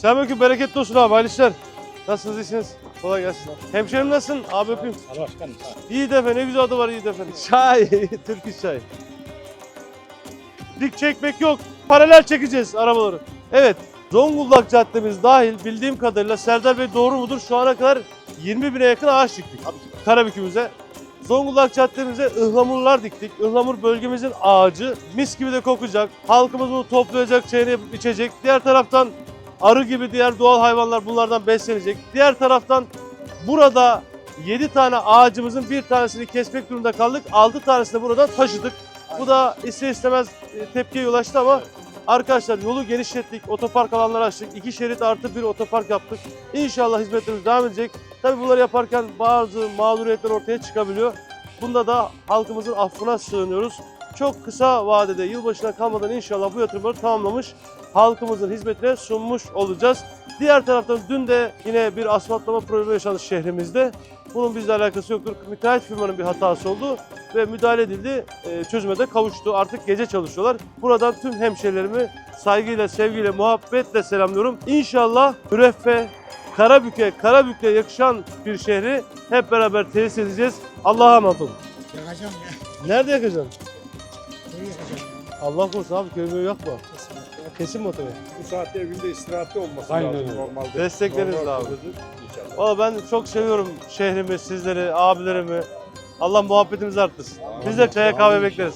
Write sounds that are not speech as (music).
Selamünaleyküm, bereketli olsun abi, hayırlı işler. Nasılsınız, iyisiniz? Kolay gelsin. Hemşerim nasılsın? Abi öpeyim. Allah başkanım. Yiğit Efe, ne güzel adı var Yiğit Efe'nin. (laughs) Çay, Türk çay. Dik çekmek yok, paralel çekeceğiz arabaları. Evet, Zonguldak Caddemiz dahil bildiğim kadarıyla Serdar Bey doğru mudur? Şu ana kadar 20 bine yakın ağaç diktik. Karabük'ümüze. Zonguldak Caddemize ıhlamurlar diktik. Ihlamur bölgemizin ağacı. Mis gibi de kokacak. Halkımız bunu toplayacak, çayını yapıp içecek. Diğer taraftan arı gibi diğer doğal hayvanlar bunlardan beslenecek. Diğer taraftan burada 7 tane ağacımızın bir tanesini kesmek durumunda kaldık. 6 tanesini buradan taşıdık. Bu da ister istemez e, tepkiye yol açtı ama arkadaşlar yolu genişlettik. Otopark alanları açtık. 2 şerit artı bir otopark yaptık. İnşallah hizmetlerimiz devam edecek. Tabii bunları yaparken bazı mağduriyetler ortaya çıkabiliyor. Bunda da halkımızın affına sığınıyoruz. Çok kısa vadede yılbaşına kalmadan inşallah bu yatırımları tamamlamış, halkımızın hizmetine sunmuş olacağız. Diğer taraftan dün de yine bir asfaltlama problemi yaşandı şehrimizde. Bunun bizle alakası yoktur. Müteahhit firmanın bir hatası oldu ve müdahale edildi. E, çözüme de kavuştu. Artık gece çalışıyorlar. Buradan tüm hemşehrilerimi saygıyla, sevgiyle, muhabbetle selamlıyorum. İnşallah müreffeh, Karabük'e, Karabük'e yakışan bir şehri hep beraber tesis edeceğiz. Allah'a emanet olun. Yakacağım ya. Nerede yakacaksın? Ya? Allah korusun abi köyümü yakma. Kesin motoru. Bu saatte evinde istirahatli olması Aynen lazım öyle. normalde. Destekleriz Normal abi. İnşallah. Valla ben çok seviyorum şehrimi, sizleri, abilerimi. Allah muhabbetimizi arttırsın. Biz de çaya kahve bekleriz.